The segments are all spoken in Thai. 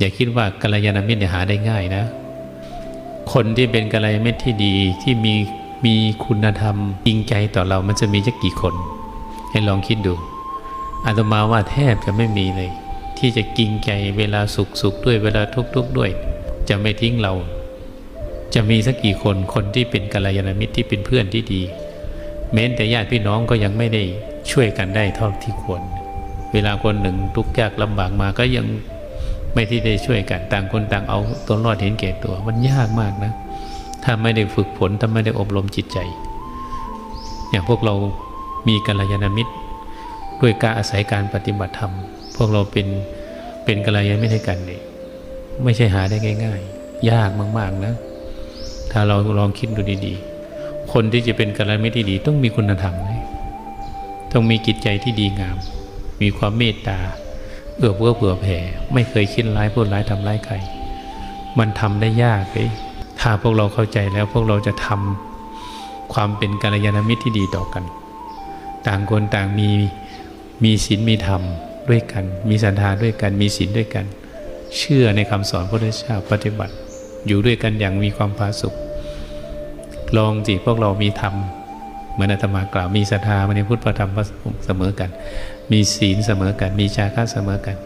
อย่าคิดว่ากัลยาณมิตรหาได้ง่ายนะ คนที่เป็นกัลยาณมิตรที่ดีที่มีมีคุณธรรมจริงใจต่อเรามันจะมีจะกกี่คน ให้ลองคิดดูอาตมาว่าแทบจะไม่มีเลย ที่จะจริงใจเวลาสุขสุขด้วยเวลาทุกข์ทุกข์ด้วย จะไม่ทิ้งเรา จะมีสักกี่คนคนที่เป็นกัลยาณมิตรที่เป็นเพื่อนที่ดี แม้แต่ญาติพี่น้องก็ยังไม่ได้ช่วยกันได้เท่าที่ควร เวลาคนหนึ่งทุกข์ยากลำบากมาก็ยัง ไม่ที่ได้ช่วยกันต่างคนต่างเอาตัวรอดเห็นแก่ตัว มันยากมากนะ ถ้าไม่ได้ฝึกฝนถ้าไม่ได้อบรมจิตใจ อย่างพวกเรามีกัลยาณมิตร ด้วยการอาศัยการปฏิบัติธรรม พวกเราเป็นเป็นกัลยาณมิตรให้กันเนี่ยไม่ใช่หาได้ง่าย ๆ ยากมากๆนะ ถ้าเราลองคิดดูดีๆ คนที่จะเป็นกัลยาณมิตรที่ดี ต้องมีคุณธรรมนะต้องมีจิตใจที่ดีงาม มีความเมตตา เอื้อเฟื้อเผื่อแผ่ ไม่เคยคิดร้ายพูดร้ายทำร้ายใคร มันทำได้ยากเลยถ้าพวกเราเข้าใจแล้วพวกเราจะทำความเป็นกัลยาณมิตรที่ดีต่อกัน ต่างคนต่างมีมีศีลมีธรรมด้วยกัน มีศรัทธาด้วยกัน มีศีลด้วยกัน เชื่อในคำสอนพระพุทธเจ้าปฏิบัติ อยู่ด้วยกันอย่างมีความผาสุกลองจิพวกเรามีธรรม เหมือนอาตมากล่าวมีศรัทธาในพุทธธรรมพระสงฆ์เสมอกัน มีศีลเสมอกัน มีจาคะเสมอกัน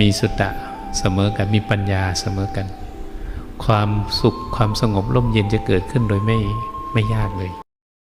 มีสุตตะเสมอกันมีปัญญาเสมอกัน ความสุขความสงบร่มเย็นจะเกิดขึ้นโดยไม่ไม่ยากเลย